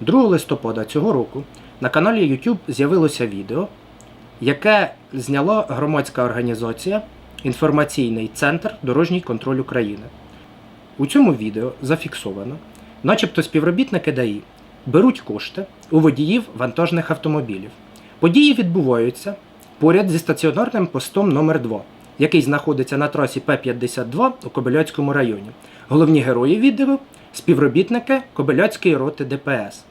2 листопада цього року на каналі YouTube з'явилося відео, яке зняла громадська організація Інформаційний центр Дорожній контроль України. У цьому відео зафіксовано, начебто співробітники ДАІ беруть кошти у водіїв вантажних автомобілів. Події відбуваються поряд зі стаціонарним постом номер 2 який знаходиться на трасі П-52 у Кобиляцькому районі. Головні герої відео співробітники Кобиляцької роти ДПС.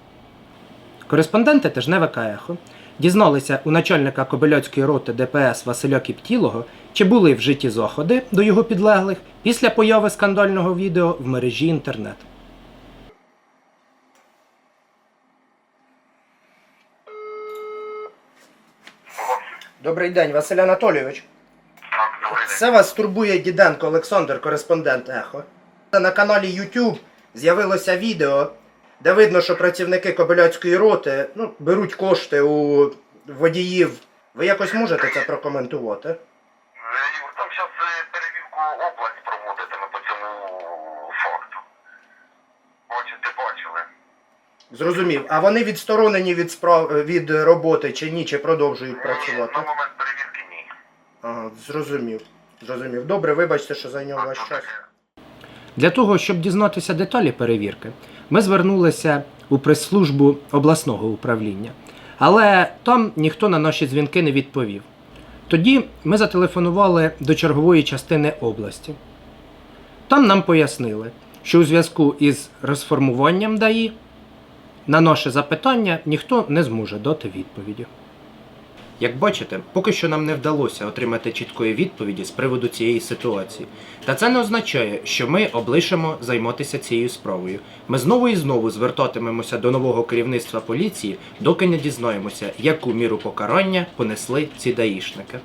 Кореспонденти Тижневика Ехо дізналися у начальника Кобиляцької роти ДПС Василя Кіптілого, чи були вжиті заходи до його підлеглих після появи скандального відео в мережі інтернет. Добрий день, Василь Анатолійович. Це вас турбує Діденко Олександр, кореспондент Ехо. На каналі YouTube з'явилося відео, де видно, що працівники Кобиляцької роти ну, беруть кошти у водіїв. Ви якось можете це прокоментувати? Е, там зараз перевірку область проводитиме по цьому факту. Бачите, бачили. Зрозумів. А вони відсторонені від справ від роботи чи ні, чи продовжують Ні, працювати? на момент перевірки ні. Ага, зрозумів. Зрозумів. Добре, вибачте, що зайняв ваш час. Для того, щоб дізнатися деталі перевірки, ми звернулися у прес-службу обласного управління. Але там ніхто на наші дзвінки не відповів. Тоді ми зателефонували до чергової частини області. Там нам пояснили, що у зв'язку із розформуванням ДАІ на наше запитання ніхто не зможе дати відповіді. Як бачите, поки що нам не вдалося отримати чіткої відповіді з приводу цієї ситуації. Та це не означає, що ми облишимо займатися цією справою. Ми знову і знову звертатимемося до нового керівництва поліції, доки не дізнаємося, яку міру покарання понесли ці даїшники.